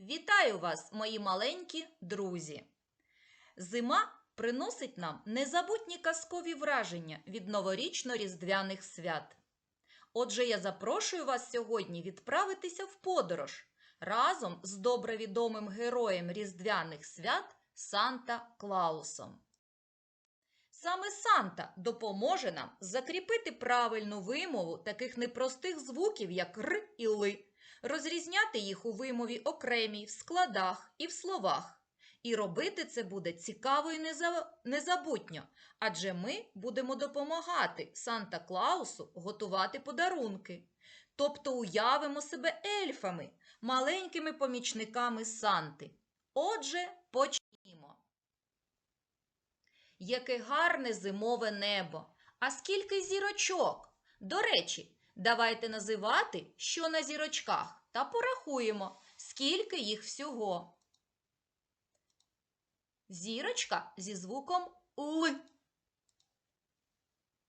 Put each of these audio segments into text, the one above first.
Вітаю вас, мої маленькі друзі! Зима приносить нам незабутні казкові враження від новорічно-різдвяних свят. Отже, я запрошую вас сьогодні відправитися в подорож разом з добре відомим героєм різдвяних свят Санта Клаусом. Саме Санта допоможе нам закріпити правильну вимову таких непростих звуків, як р і ли, розрізняти їх у вимові окремій, в складах і в словах. І робити це буде цікаво і незабутньо, адже ми будемо допомагати Санта Клаусу готувати подарунки. Тобто уявимо себе ельфами, маленькими помічниками Санти. Отже, почнімо. Яке гарне зимове небо! А скільки зірочок! До речі, давайте називати, що на зірочках, та порахуємо, скільки їх всього. Зірочка зі звуком Л.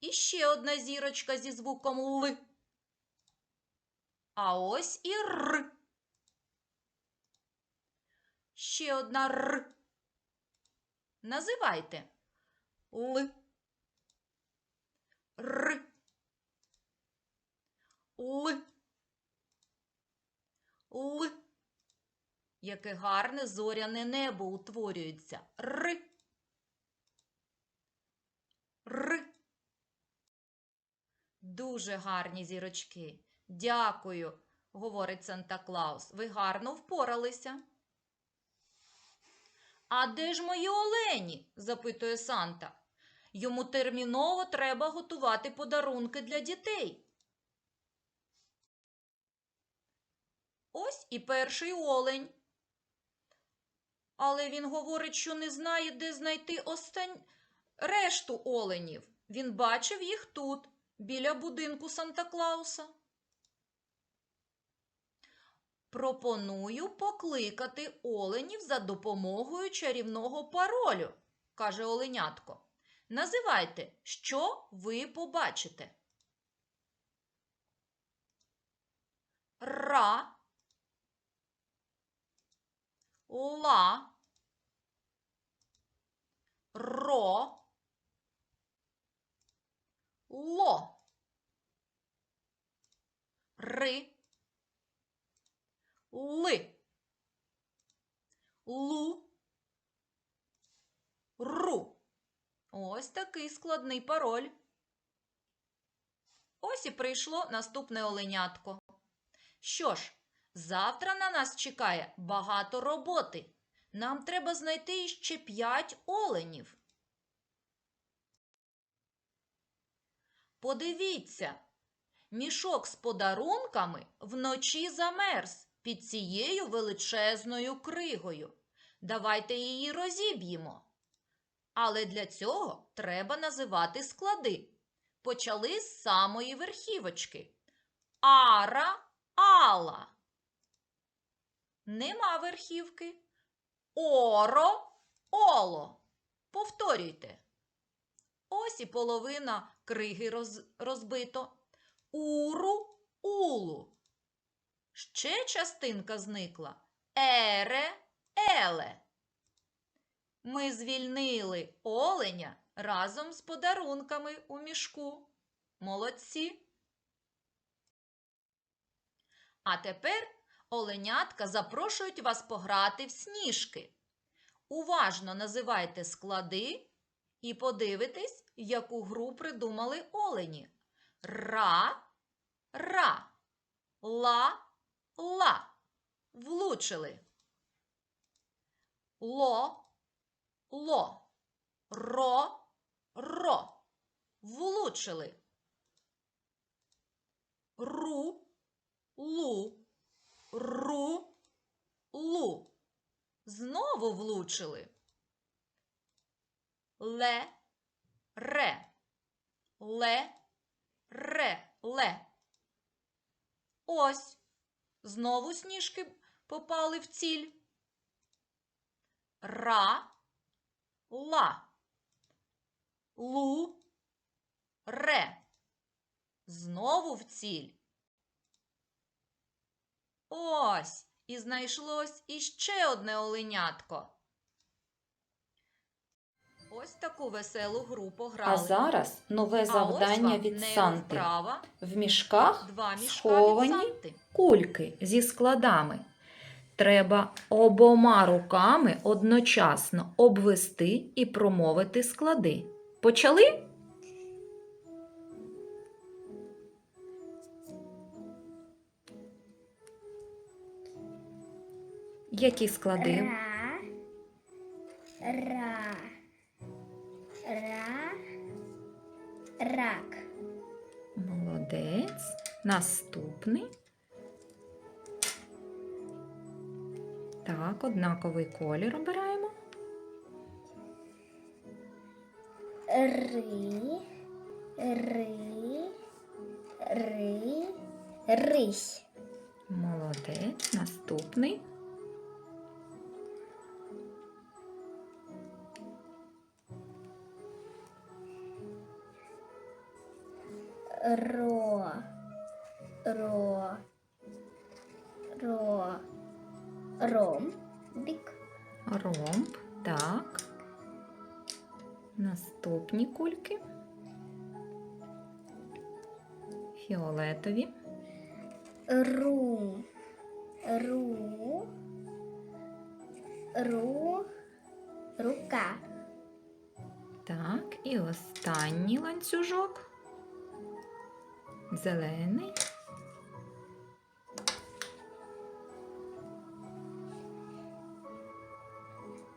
І ще одна зірочка зі звуком Л. А ось і Р. Ще одна Р. Називайте. Л. Р. Л. Л. Яке гарне зоряне небо утворюється. Р. Р. Дуже гарні зірочки. Дякую, говорить Санта Клаус. Ви гарно впоралися. А де ж мої олені? запитує Санта. Йому терміново треба готувати подарунки для дітей. Ось і перший олень. Але він говорить, що не знає, де знайти остань... решту оленів. Він бачив їх тут, біля будинку Санта Клауса. Пропоную покликати оленів за допомогою чарівного паролю, каже оленятко. Називайте, що ви побачите. Ра, ла, ро, ло, ри, ли, лу, ру. Ось такий складний пароль. Ось і прийшло наступне оленятко. Що ж, завтра на нас чекає багато роботи. Нам треба знайти іще п'ять оленів. Подивіться, мішок з подарунками вночі замерз під цією величезною кригою. Давайте її розіб'ємо. Але для цього треба називати склади. Почали з самої верхівочки. Ара, ала. Нема верхівки. Оро, оло. Повторюйте. Ось і половина криги роз, розбито. Уру, улу. Ще частинка зникла. Ере, еле. Ми звільнили оленя разом з подарунками у мішку. Молодці. А тепер оленятка запрошують вас пограти в сніжки. Уважно називайте склади і подивитесь, яку гру придумали олені. Ра, ра, ла, ла. Влучили. Ло, ло, ро, ро. Влучили. Ру, лу, ру, лу. Знову влучили. Ле, ре, ле, ре, ле. Ось. Знову сніжки попали в ціль. Ра, ла, лу, ре. Знову в ціль. Ось і знайшлось іще одне оленятко. Ось таку веселу гру пограли. А зараз нове завдання від Санти. В мішках два мішка сховані від Санти. кульки зі складами. Треба обома руками одночасно обвести і промовити склади. Почали? Які склади? Ра. Ра. Ра. Рак. Молодець. Наступний. Так, однаковий колір обираємо. Ри. Ри. Ри. Рись. Молодець. Наступний. Ро. Ро. Ро. Ром. Бік. Ромб. Так. Наступні кульки. Фіолетові. Ру. Ру. Ру. Рука. Так, і останній ланцюжок. Зелений.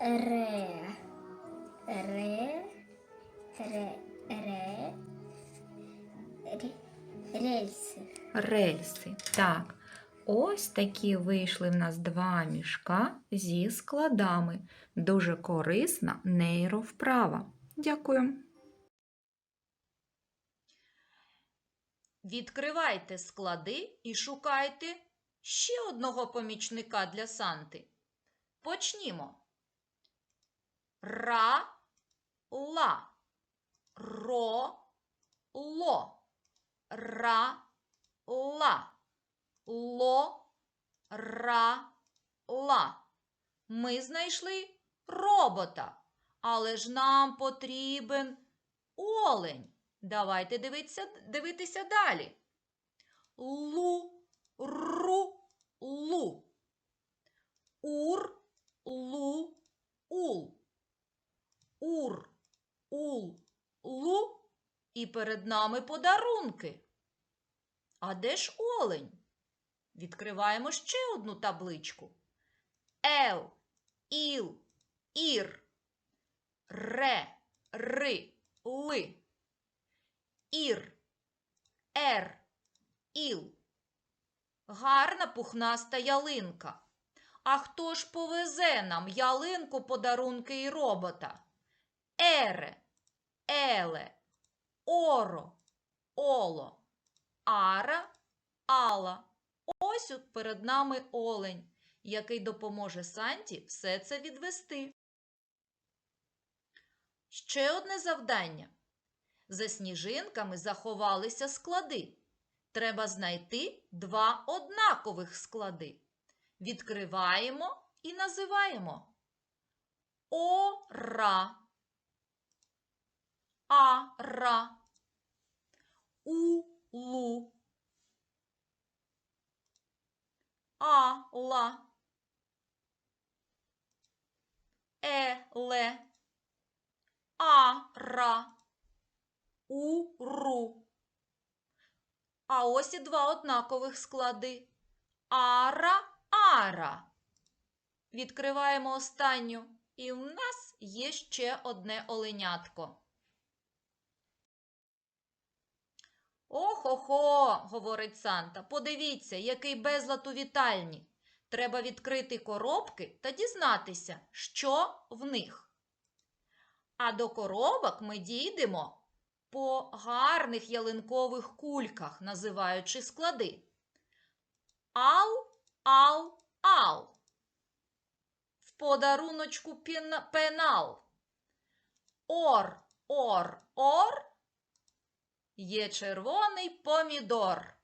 Ре. Ре. Ре. Ре. Ре. Рельси. Рельси. Так. Ось такі вийшли в нас два мішка зі складами. Дуже корисна нейровправа. Дякую. Відкривайте склади і шукайте ще одного помічника для Санти. Почнімо. Ра, ла, ро, ло, ра, ла, ло, ра, ла. Ми знайшли робота, але ж нам потрібен олень. Давайте дивитися, дивитися далі. Лу, ру, лу. Ур, лу, ул. Ур, ул, лу. І перед нами подарунки. А де ж олень? Відкриваємо ще одну табличку. Ел, іл, ір, ре, ри, ли. Ір, ер, іл. Гарна пухнаста ялинка. А хто ж повезе нам ялинку, подарунки і робота? Ере, еле, оро, оло, ара, ала. Ось от перед нами олень, який допоможе Санті все це відвести. Ще одне завдання. За сніжинками заховалися склади. Треба знайти два однакових склади. Відкриваємо і називаємо Ора, Ара, Улу, Ала, Еле, Ара. Уру. А ось і два однакових склади. Ара, ара. Відкриваємо останню. І в нас є ще одне оленятко. Охо-хо, говорить Санта. Подивіться, який безлад у вітальні. Треба відкрити коробки та дізнатися, що в них. А до коробок ми дійдемо по гарних ялинкових кульках, називаючи склади. Ал, ал, ал. В подаруночку пенал. Ор, ор, ор. Є червоний помідор.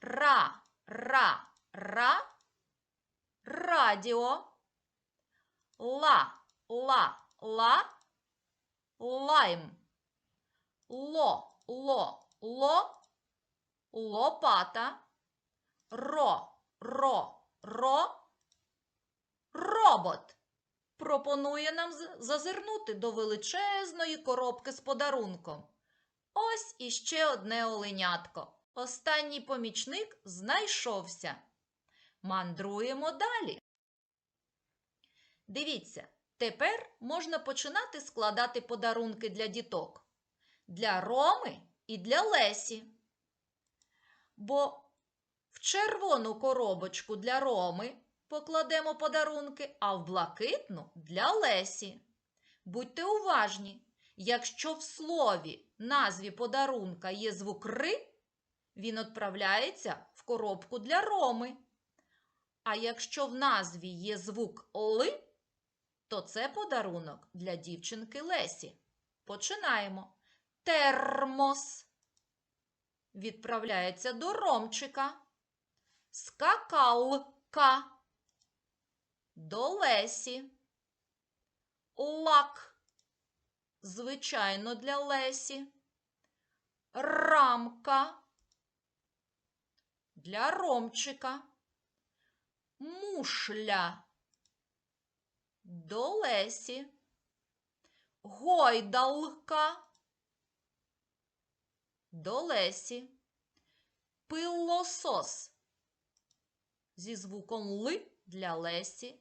Ра, ра, ра. радіо. Ла, ла, ла, лайм. Ло, ло, ло, лопата. Ро, ро, ро, робот. Пропонує нам зазирнути до величезної коробки з подарунком. Ось іще одне оленятко. Останній помічник знайшовся. Мандруємо далі. Дивіться, тепер можна починати складати подарунки для діток. Для Роми і для Лесі. Бо в червону коробочку для Роми покладемо подарунки, а в блакитну для Лесі. Будьте уважні, якщо в слові назві подарунка є звук ри, він відправляється в коробку для Роми. А якщо в назві є звук ли, то це подарунок для дівчинки Лесі. Починаємо. Термос відправляється до Ромчика. Скакалка до Лесі. Лак. Звичайно, для Лесі. Рамка для Ромчика. Мушля до Лесі. Гойдалка до Лесі. Пилосос зі звуком Ли для Лесі.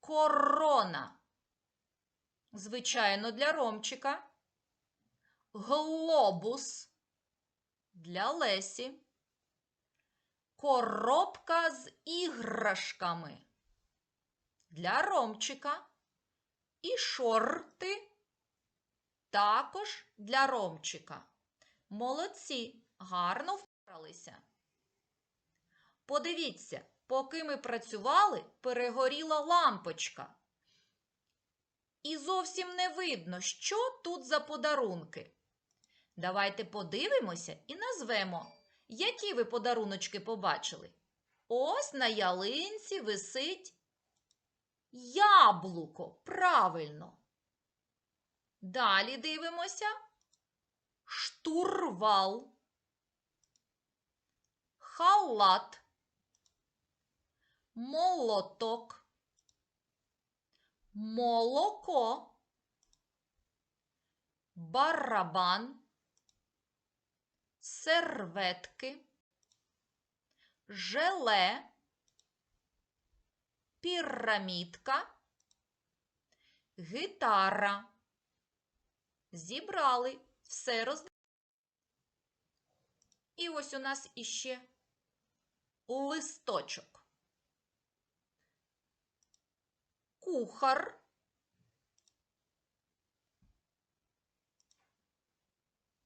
Корона. Звичайно, для Ромчика. Глобус для Лесі. Коробка з іграшками для Ромчика. І шорти також для Ромчика. Молодці, гарно впоралися. Подивіться, поки ми працювали, перегоріла лампочка. І зовсім не видно, що тут за подарунки. Давайте подивимося і назвемо, які ви подаруночки побачили. Ось на ялинці висить яблуко. Правильно. Далі дивимося. Штурвал. Халат. Молоток. Молоко. Барабан. Серветки. Желе. Пірамідка. Гітара. Зібрали. Все роз... І ось у нас іще листочок. Кухар.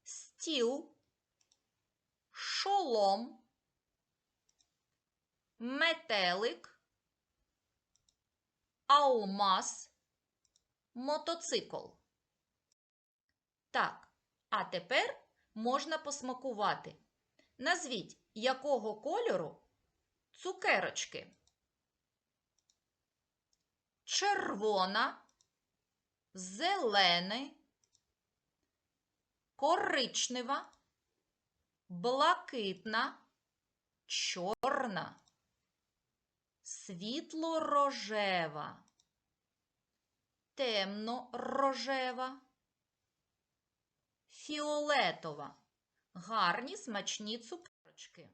Стіл. Шолом. Метелик. Алмаз. Мотоцикл. Так, а тепер можна посмакувати. Назвіть, якого кольору цукерочки. Червона, зелена, коричнева, блакитна, чорна, світло-рожева, темно-рожева, фіолетова. Гарні смачні цукерочки.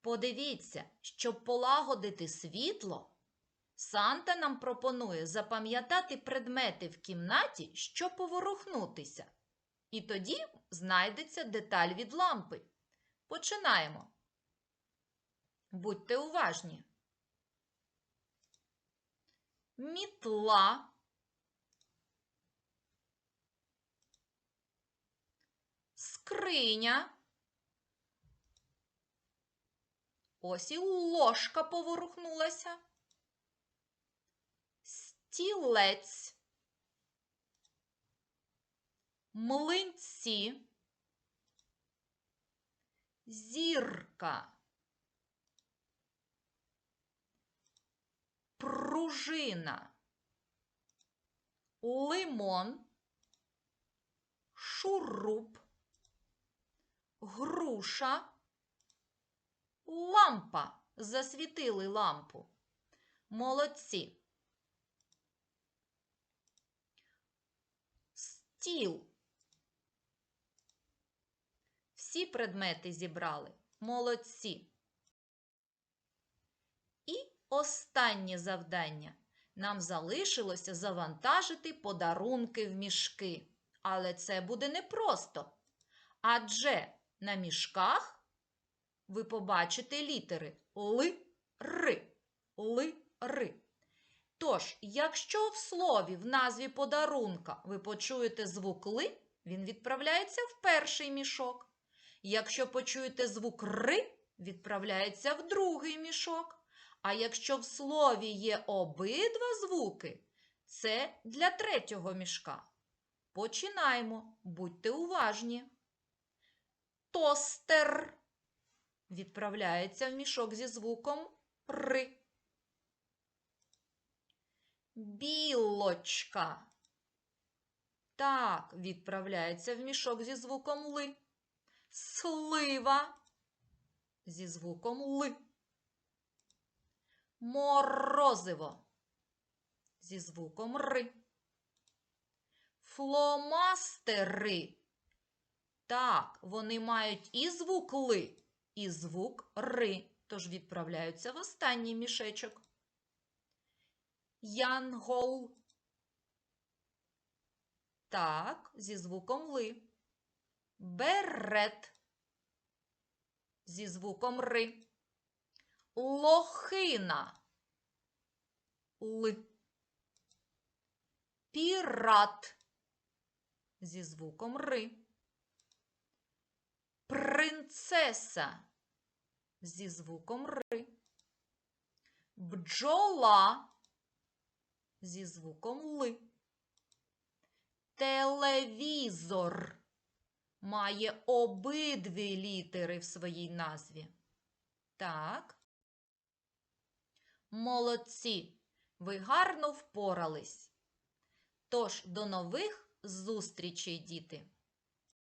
Подивіться, щоб полагодити світло, Санта нам пропонує запам'ятати предмети в кімнаті, щоб поворухнутися. І тоді знайдеться деталь від лампи. Починаємо. Будьте уважні. Мітла. Скриня. Ось і ложка поворухнулася. Стілець. Млинці. Зірка. пружина, лимон, шуруп, груша, лампа. Засвітили лампу. Молодці. Стіл. Всі предмети зібрали. Молодці. І останнє завдання. Нам залишилося завантажити подарунки в мішки. Але це буде непросто. Адже на мішках ви побачите літери Л, Р, Л, Р. Тож, якщо в слові в назві подарунка ви почуєте звук Ли, він відправляється в перший мішок. Якщо почуєте звук Ри, відправляється в другий мішок. А якщо в слові є обидва звуки, це для третього мішка. Починаємо. Будьте уважні. Тостер відправляється в мішок зі звуком Р. Білочка. Так, відправляється в мішок зі звуком Ли. Слива зі звуком Л. Морозиво зі звуком Р. Фломастери. Так, вони мають і звук Л, і звук Р, тож відправляються в останній мішечок. Янгол. Так, зі звуком Ли. Берет. Зі звуком Ри. Лохина. Л. Пірат. Зі звуком Ри. Принцеса. Зі звуком Ри. Бджола. Зі звуком Л. Телевізор має обидві літери в своїй назві. Так. Молодці. Ви гарно впорались. Тож, до нових зустрічей, діти!